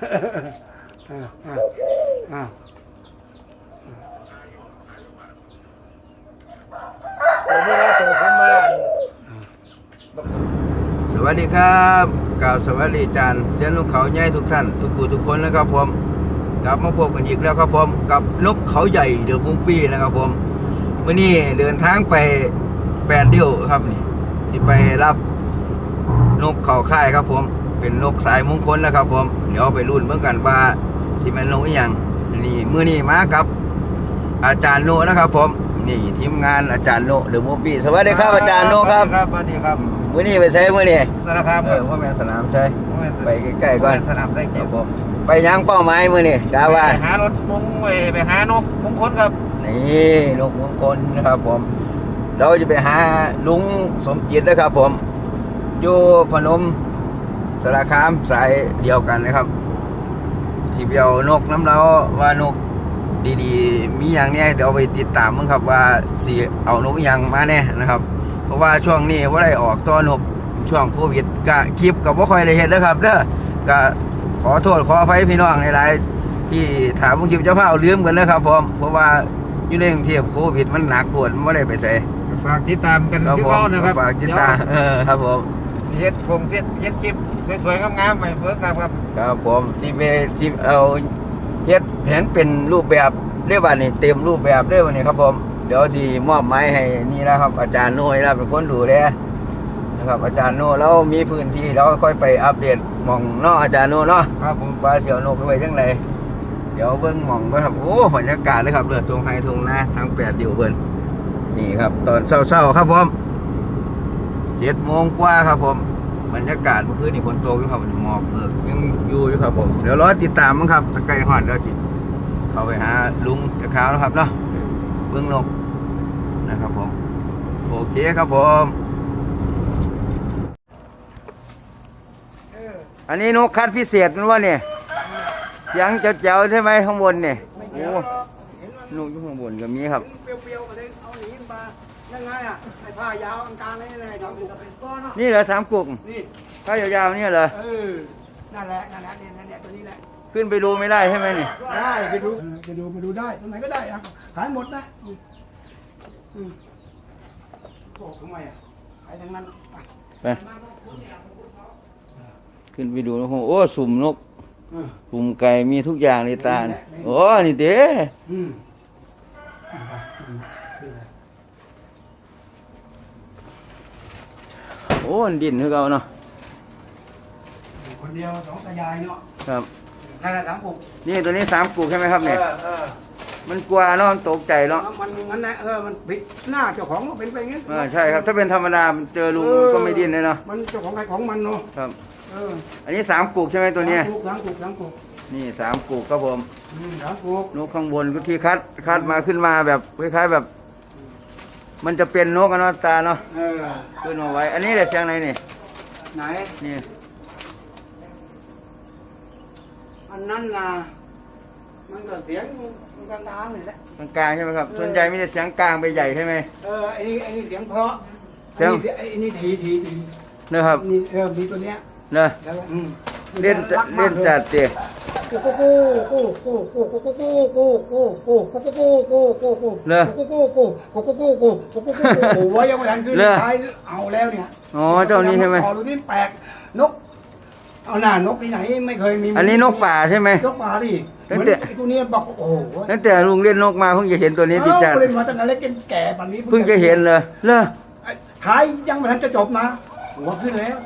สวัสดีครับกล่าวสวัสดีจานเสียนลูกเขาใหญ่ทุกท่าน ทุกปู่ทุกคนนะครับผมกลับมาพบกันอีกแล้วครับผมกับนกเขาใหญ่เดือบบุ้งปีนะครับผมมื่อนี้เดินทางไปแปดเดียวครับนี่สิไปรับนกเขาค่ายครับผม เป็นโนกสายมงคลแล้วครับ ผมเดี๋ยวไปรุ่นเมื่อกันว่าสิมันลงอีหยังนี่เมื่อนี้มาครับ อาจารย์โนนะครับ ผม นี่ทีมงานอาจารย์โนหรือโมบี้สวัสดีครับอาจารย์โนครับครับสวัสดีครับเมื่อนี้ไปใช้มื่อนี้สารคามเออว่าแม่สนามใช่ไปใกล้ๆก่อนสนามได้ครับผมไปยังเป้าไม้เมื่อนี่กาว่าไปหารถมุงไปหานกมงคลครับนี่นกมงคลนะครับ ผม เราจะไปหาลุงสมจิตนะครับ ผมอยู่พนม สารคามสายเดียวกันนะครับที่เดียวนกน้ำเล้าว่านกดีๆ มีอย่างนี้เดี๋ยวไปติดตามมึงครับว่าสีเอานกยังมาแน่นะครับ เพราะว่าช่วงนี้ว่าได้ออกตัวนกช่วงโควิดกะคลิปกับว่าคอยได้เห็นนะครับเด้อกะขอโทษขออภัยพี่น้องหลายๆที่ถามผมคลิปเจ้าพ่าลืมกันนะครับผมเพราะว่าอยู่ในกรุงเทพโควิดมันหนักปวดไม่ได้ไปใส่ฝากติดตามกันพี่ก้อนนะครับฝากติดตามครับผม เย็ดคงเย็ดเย็ดคลิปสวยๆงามๆไปเพิ่งครัครับครับผมที่เมที่เอาเย็ดแผ่นเป็นรูปแบบเรียกว่านี่เต็มรูปแบบเรียกว่านี่ครับผมเดี๋ยวที่มอบไม้ให้นี่นะครับ อาจารย์โน้ยนะเป็นคนดูแลนะครับอาจารย์โน้แล้วมีพื้นที่เราค่อยไปอัปเดตหม่องนอกอาจารย์โน้เนาะครับผมปลาเสียวโน้ไปไว้จังไหนเดี๋ยวเบิ้งหม่องก็ครับโอ้บรรยากาศเลยครับเรือดทงไฮทงนะทั้งแปดเดียวเพิ่นนี่ครับ ตอนเศร้าๆครับผม เจ็ดโมงกว่าครับผมบรรยากาศเมื่อคืนนี่ฝนตกอยู่ครับหมอกเบิกยังอยู่อยู่ครับผมเดี๋ยวรอติดตามมั้งครับตะไคร้หอดแล้วจิเข้าไปหาลุงจะข้าวนะครับเนาะเบื้องลบนะครับผมโอเคครับผมอันนี้นกคัดพิเศษนั่นวะเนี่ยยังเจ๋วๆใช่ไหมข้างบนเนี่ยโอ้นกอยู่ข้างบนก็มีครับ นีมายังไงอะไอ้ผ้ายาวอันกางนี่ไงทำถูกเกนี่เหรอสามกุกนี่ผ้ายาวๆนี่เหรอเออนั่นแหละนั่นแหละเนี่ยนั่นแหละตัวนี้แหละขึ้นไปดูไม่ได้ใช่ไหมนี่ได้ไปดูไปดูไปดูได้ตรงไหนก็ได้อะขายหมดนะบอกทำไมอะขายทั้งนั้นไปขึ้นไปดูนะโอ้สุ่มนกสุ่มไก่มีทุกอย่างในตาเนี่โอ้นี่เด้ โอ้ดินคือเก่าเนาะคนเดียวสองสายายเนาะครับนั่นแหละสามปุกนี่ตัวนี้สามปลูกใช่ไหมครับเนี่ยเออเออมันกลัวเนาะตกใจเนาะมันมันนะเออมันผิดหน้าเจ้าของก็เป็นไปงี้นอ่าใช่ครับถ้าเป็นธรรมดามันเจอลุงก็ไม่ดิ้นเลยเนาะมันเจ้าของใครของมันเนาะครับ เอออันนี้สามปลูกใช่ไหมตัวเนี้ยสามปุกสามปูกสามปูกนี่สามปลูกครับผมอืมสามปุนกข้างบนก็ที่คัดคัดมาขึ้นมาแบบคล้ายๆแบบ มันจะเป็นนกกันเนาะตาเนาะเออขึ้นมาไว้ อันนี้แหละเสียงไหนนี่ ไหน นี่ อันนั้นนะมันก็เสียงกลางๆนี่แหละกลางๆใช่ไหมครับ ส่วนใหญ่ไมแต่ได้เสียงกลางไปใหญ่ใช่ไหม เออไอ้นี่ไอ้นี่เสียงเพาะเสียง ไอ้นี่ถีถีถีนะครับนี่เออมีตัวเนี้ยเนอะเล่นเล่นจัดเจ เลอโอ้ยยังไม่ทันขึ้นท้ายเอาแล้วเนี่ยอ๋อเจ้านี้ใช่ไหมขอดูนี่แปลกนก เอาหน้านกที่ไหนไม่เคยมี อันนี้นกป่าใช่ไหมนกป่าดิตั้งแต่ตัวนี้บอกโอ้โหตั้งแต่ลุงเล่นนกมาเพิ่งจะเห็นตัวนี้ดิจันเล่นมาตั้งแต่เล็กจนแก่ปันนี้เพิ่งจะเห็นเลยเลอท้ายยังไม่ทันจะจบนะหัวขึ้นแล้ว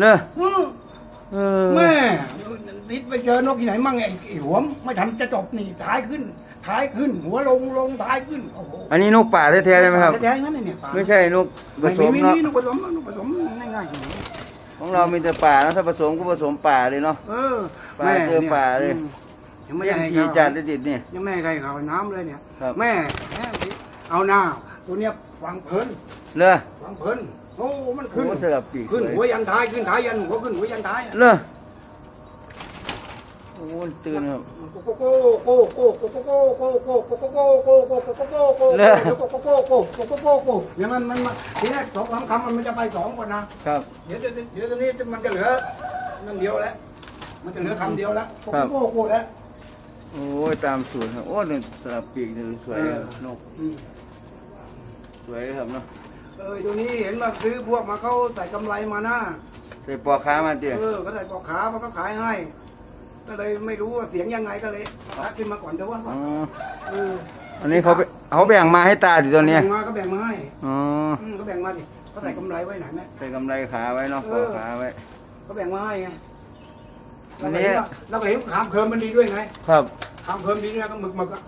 เลอแม่ ติดไปเจอนกที่ไหนมั่งไอ้ไอ้หัวมไม่ทันจะจบนี่ท้ายขึ้น ท้ายขึ้น หัวลงลงท้ายขึ้นโอ้โหอันนี้นกป่าแท้ๆใช่ไหมครับ แท้ๆนั่นเลยเนี่ยไม่ใช่นกผไม่สมไม่เนาะมีนกผสมนกผสมง่ายๆของเรามีแต่ป่านะถ้าผสมก็ผสมป่าเลยเนาะ เออป่าเจอป่าเลย ยังไม่เลี้งขี่าจัดได้ติดนี่ ยังไม่ให้ครเขาน้ำเลยเนี่ยครับ แม่แม่เอาหน้าตัวเนี้ยฝังเพลินเลอฝังเพลินโอ้มันขึ้นขึ้นหัวยันท้ายขึ้นท้ายยันหัวขึ้นหัวยันท้ายเลอ อ้มันตื่นครับอย่างนั้นมันทีแรกสองคำคำมันจะไปสองคนนะครับ เดี๋ยวเดี๋ยวตอนนี้มันจะเหลือนั่นเดียวแล้ว มันจะเหลือคำเดียวแล้วโกโก้โก้แล้วโอ้ยตามสูตรครับโอ้ยสลับปีกหนึ่งสวยนกสวยครับเนาะเออตัวนี้เห็นมาซื้อพวกมาเขาใส่กำไรมาหน้าใส่ปอกขามาเตี้ยเออก็ใส่ปอกขามันก็ขายให้ ก็เลยไม่รู้ว่าเสียงยังไงก็เลยทักขึ้นมาก่อนเถอะว่าอ๋อเอออันนี้เขาไปเขาแบ่งมาให้ตาดิตัวเนี้ยแบ่งมาก็แบ่งมาให้อ๋ออืมก็แบ่งมาดิเขาใส่กำไรไว้ไหนแม่ใส่กำไรขาไว้เนาะปอกขาไว้ก็แบ่งมาให้ไงอันนี้เราก็เห็นขามเคิมมันดีด้วยไงครับขามเคิมดีเนี่ยก็หมึกหมึกอะ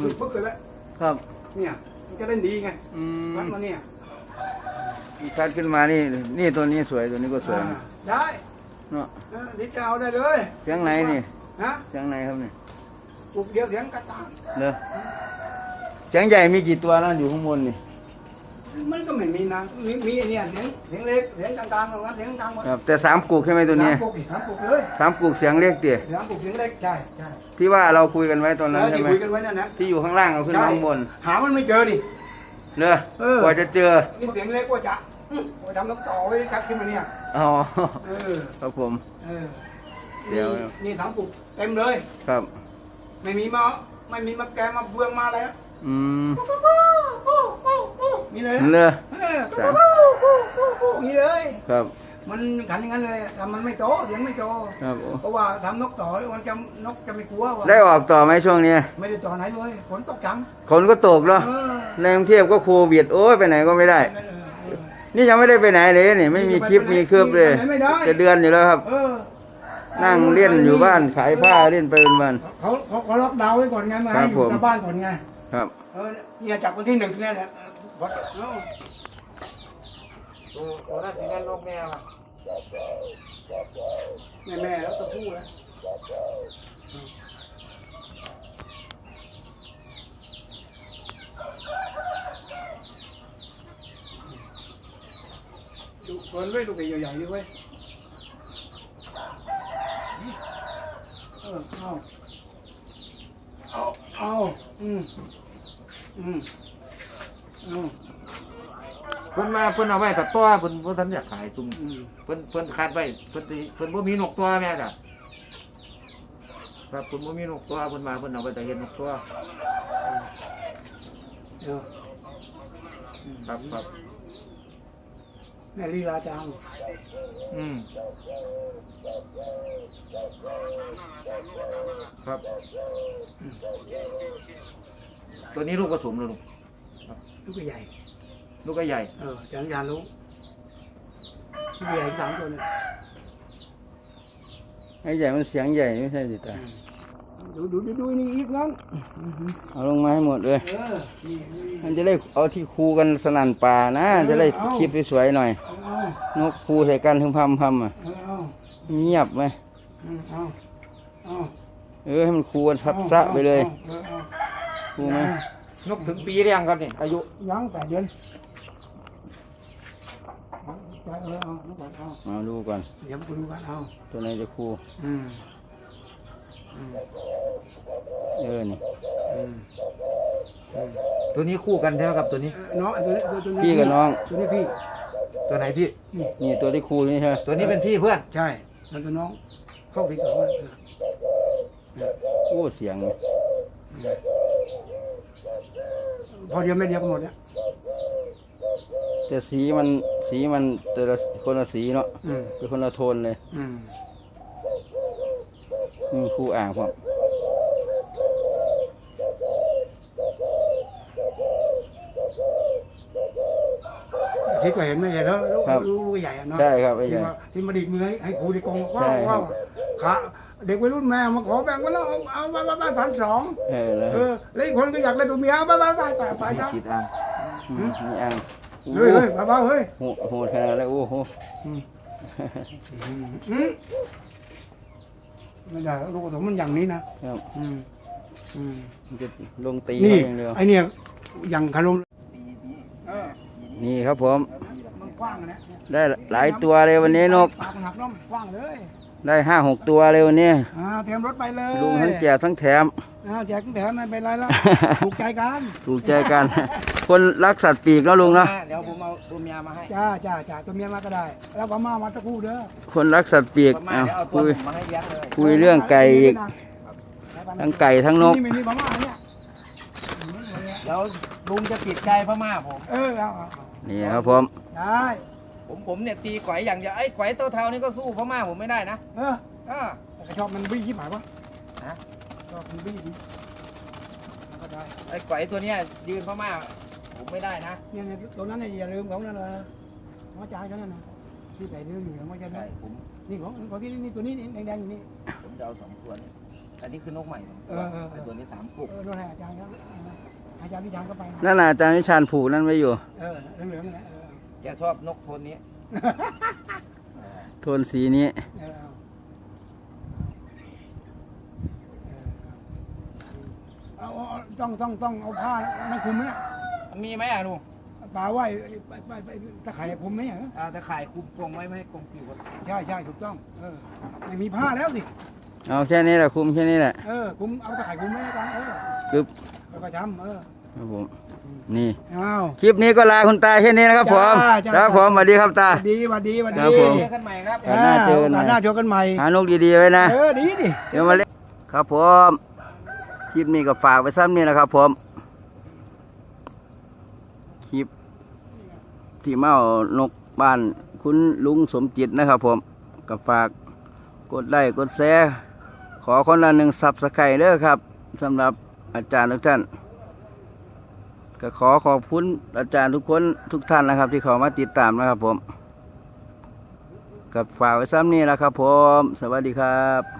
หมึกปึ๊กเลยแล้วครับ เนี่ยมันจะเล่นดีไงอืมวัดมาเนี่ยคัดขึ้นมานี่ นี่ตัวนี้สวยตัวนี้ก็สวยอ่าได้ เนาะเออนี่จะเอาได้เลยเสียงไหนนี่ฮะเสียงไหนครับนี่ปลูกเดียวเสียงกระตางเนอะเสียงใหญ่มีกี่ตัวนั่นอยู่ข้างบนนี่มันก็ไม่มีนะมีมีเนี่ยเสียงเสียงเล็กเสียงกลางๆตรงนั้นเสียงกลางหมดครับแต่สามกุกใช่ไหมตัวนี้สามปลูกอีกสามปลูกเลยสามกุกเสียงเล็กเตี้ยสามปลูกเสียงเล็กใช่ใช่ที่ว่าเราคุยกันไว้ตอนนั้นแล้วใช่ที่ไหมคุยกันไว้นั่นนะที่อยู่ข้างล่างเอาขึ้นมาข้างบน หามันไม่เจอดิเนอะเออกว่าจะเจอนี่เสียงเล็กกว่าจะอื้อโอ้ยทำน้ำต่อไว้ชักขึ้นมาเนี่ย อ๋อเออครับผม เออเดี๋ยว นี่นี่สามปลูกเต็มเลย ครับ ไม่มีมาไม่มีมาแกงมาเฟืองมาอะไรนะอืมมีเลยเนนะอะเออสาม นี่เลย ครับ มันขันอย่างนั้นเลยทำมันไม่โตเสียงไม่โตครับโอ้เพราะว่าทำนกต่อมันจะนกจะไม่กลัวว่าได้ออกต่อไหมช่วงนี้ไม่ได้ต่อไหนเลยฝนตกจังฝนก็ตกเนาะเออในกรุงเทพก็โควิดโอ้ยไปไหนก็ไม่ได้เออเออ นี่ยังไม่ได้ไปไหนเลยนี่ไม่มีคลิปมีเครือบเลยไปไหนไม่ได้ จะเดือนอยู่แล้วครับ เออนั่งเล่นอยู่บ้านขายผ้าเล่นไปวัน เขาเขาเขาล็อกดาวน์ไว้ก่อนไงมาครัให้บอผยู่มกับบ้านก่อนไงๆครับ เออเนี่ยจากวันที่หนึ่งเนี่ยแหละวัดเอ้าตัวตัวนั้นเป็นแม่นกแมวอะแม่แม่แล้วจะพูดแล้ว ดูเปิดไว้ดูไปใหญ่ๆดิเว้ยเออเอาเอาเอาอืมอืมเอาเพิ่นมาเพิ่นเอาไว้แต่ตัวเพิ่นเพิ่นทันอยากขายจุ่มอืมเพิ่นเพิ่นขาดไว้เพิ่นสิเพิ่นบ่มีนกตัวแม่จ้ะครับเพิ่นบ่มีนกตัวเพิ่นมาเพิ่นเอาไว้แต่เห็นนกตัวเดี๋ยว ครับครับ แม่ลีลาจัง อืม ครับ ตัวนี้ลูกผสมเลยลูกลูกใหญ่ ลูกก็ใหญ่ เออจังยานรู้ลูกใหญ่สามตัวเนี่ยไอ้ใหญ่มันเสียงใหญ่ไม่ใช่สิตา ดูดูดูดูนี่อีกน้องเอาลงมาให้หมดเลย เออนี่นี่มันจะได้เอาที่คูกันสนั่นป่านะ จะได้คลิปสวยๆหน่อย เอานกคูใส่กันทึมพำพำอะ เอาเอาเงียบไหมเอาเอาเออให้มันคูกันทับซะไปเลย อาอาคูไหมนกถึงปีหรือยังครับนี่อายุยังแปดเดือนเอาเออเอาเอาก่อนเอาเอาดูก่อน เดี๋ยวมาดูกันเอาตัวไหนจะคูอืมอืม เออนี่อืมตัวนี้คู่กันใช่ไหมครับตัวนี้เออน้องไอ้ตัวนี้ตัวตัวนี้พี่กับน้อง ตัวนี้พี่ตัวไหนพี่ นี่นี่ตัวที่คูนี่ใช่ไหมตัวนี้เป็นพี่เพื่อนใช่แล้วตัวน้องเข้าพี่กับว่าโอ้เสียง พอเดียวไม่เดียวกันหมดเนี่ยแต่สีมันสีมันแต่ละคนละสีเนาะอืมเป็นคนละโทนเลยอืม อืมคู่อ่างพร้อม อาที่ก็เห็นไม่ใช่แล้วลูกลูกใหญ่อะเนาะใช่ครับไอ้ใหที่ญ่ว่าที่มาดีดมือให้ให้ครูในกองว่าใช่ครัว่าบ ขาเด็กวัยรุ่นแม่มาขอแบ่งกันแล้วเอาเอาไปไปไปพันสองเออแล้วเออแล้วอีกคนก็อยากได้ตัวเมียไปไปไปไปไปจ้ะคิดอ่างมนี่อ่างโอ้เฮ้ยเฮ้ยเบาๆเฮ้ยโหโหดขนาดแล้วโอ้โหอืมไม่ได้ลูกผสมมันอย่างนี้นะครับอืมอืม มันจะลงตีนี่เขาอย่างเดียว ไอเนี่ยอย่างคารมเออ นี่ครับผม มันกว้างนะได้หลายตัวเลยวันนี้นกปากมันหักน้อมกว้างเลย ได้ห้าหกตัวเลยวันนี้อ่าเตรียมรถไปเลยลุงทั้งแจกทั้งแถมอ่าแจกแถมไม่เป็นไรแล้วถูกใจกันถูกใจกันคคนรักสัตว์ปีกเนาะลุงเนาะเดี๋ยวผมเอาตัวเมียมาให้จ้าจ้าจ้าตัวเมียมาก็ได้ แล้วพม่ามาตะคู่เด้อคนรักสัตว์ปีกประมาณเอาเดี๋ยวเอาตัวคุยผมมาให้เลี้ยงเลยคุยเรื่องไก่อีกทั้งไก่ทั้งนกนี่ไม่มีพม่าเนี่ยเดี๋ยวลุงจะติดใจพม่าผมเออเอาเอาเอา นี่ครับผม ได้ผมผมเนี่ยตีไกวอย่างเดียวไอ้ไกวเต้าเท้านี่ก็สู้พม่าผมไม่ได้นะเอออ่าแต่ชอบมันบี้ชิบหายวะฮะชอบมันบี้ดิแล้วก็ได้ไอ้ไกวตัวเนี้ยยืนพม่าผมไม่ได้นะเนี่ยเนี่ยตัวนั้นเนี่ยอย่าลืมของนั่นเลยหัวใจเขานั่นนะที่ใส่เนื้อเหลืองไม่ใช่ไหมผมนี่ของของที่นี่ตัวนี้นี่แดงๆอยู่นี่ผมจะเอาสองตัวเนี่ยอันนี้คือนกใหม่ผมเออเออเออไอ้ตัวนี้สามกุกเออโน่นให้อาจารย์ครับ อาจารย์วิจารณ์ก็ไปนะนั่นน่ะอาจารย์วิชาญผูกนั่นไว้อยู่ เออเหลืองๆนั่นแหละเออแกชอบนกโทนนี้ โทนสีนี้ เออเอาเอาเอาต้องต้องต้องเอาผ้าไม่คลุมไหมเนี่ยมีไหมอะลุงปลาไหวไปไปไปตะไคร่คลุมไหมอะอ่าแต่ข่ายคุมกรงไว้ไม่ให้กรงปิวใช่ใช่ถูกต้อง เออไม่มีผ้าแล้วสิ เอาแค่นี้แหละคุมแค่นี้แหละ เออคลุมเอาตะไคร่คลุมไหมอาจารย์เออปึ๊บแล้ว ก็ทำเออครับผมนี่ อ้าว คลิปนี้ก็ลาคุณตาแค่นี้นะครับผมจ้าจ้าครับผมสวัสดีครับตาสวัสดีสวัสดีสวัสดีครับผมเจอกันใหม่ครับโอกาสหน้าเจอกันใหม่โกาสหน้าเจอกันใหม่ หานกดีๆไว้นะ เออ ดีดิ เดี๋ยวมาเล่นครับผมคลิปนี้ก็ฝากไว้ซ้ำนี่นะครับผมคลิปที่เมานกบ้านคุณลุงสมจิตนะครับผมก็ฝากกดไลค์กดแชร์ขอคนละหนึ่งซับสไครต์เด้อครับสำหรับ อาจารย์ทุกท่าน ก็ขอขอบคุณอาจารย์ทุกคนทุกท่านนะครับ ที่เขามาติดตามนะครับผม กับฝากไว้ซ้ำนี่นะครับผม สวัสดีครับ